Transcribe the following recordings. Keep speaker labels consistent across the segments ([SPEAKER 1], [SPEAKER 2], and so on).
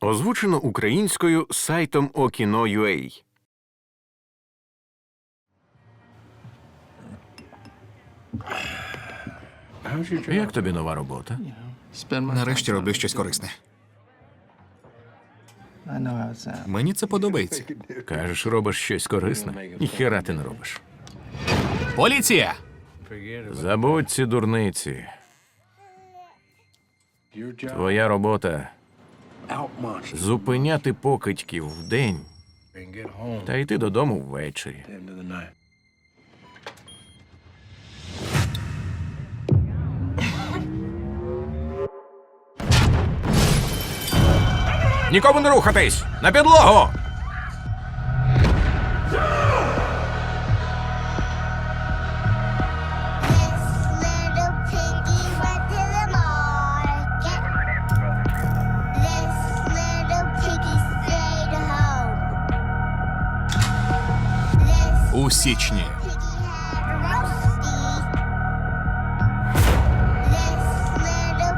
[SPEAKER 1] Озвучено українською сайтом Okino.ua Як тобі нова робота?
[SPEAKER 2] Нарешті роблю щось корисне. Мені це подобається.
[SPEAKER 1] Кажеш, робиш щось корисне. Ніхера ти не робиш.
[SPEAKER 2] Поліція!
[SPEAKER 1] Забудь ці дурниці. Твоя робота зупиняти покидьків вдень та йти додому ввечері. Нікому не рухатись! На підлогу!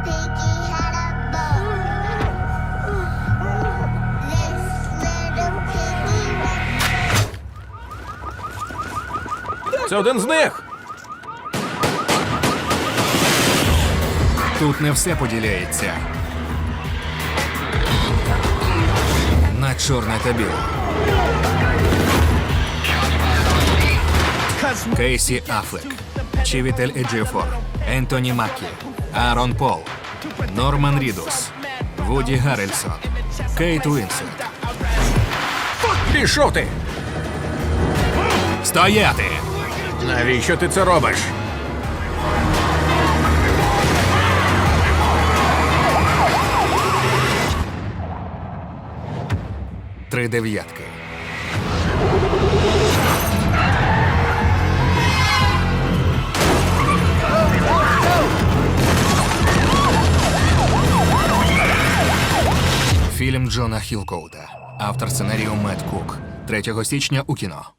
[SPEAKER 3] Piggy went
[SPEAKER 1] Це один з них!
[SPEAKER 2] Тут не все поділяється. На чорне та біле. Кейсі Афлек, Чівітель Еджіфор, Ентоні Макі, Аарон Пол, Норман Рідус, Вуді Гаррельсон, Кейт Уінслет.
[SPEAKER 1] Пішов ти!
[SPEAKER 2] Стояти!
[SPEAKER 1] Навіщо ти це робиш?
[SPEAKER 2] Три дев'ятки. Фільм Джона Хілкоута. Автор сценарію Мед Кук. 3 січня у кіно.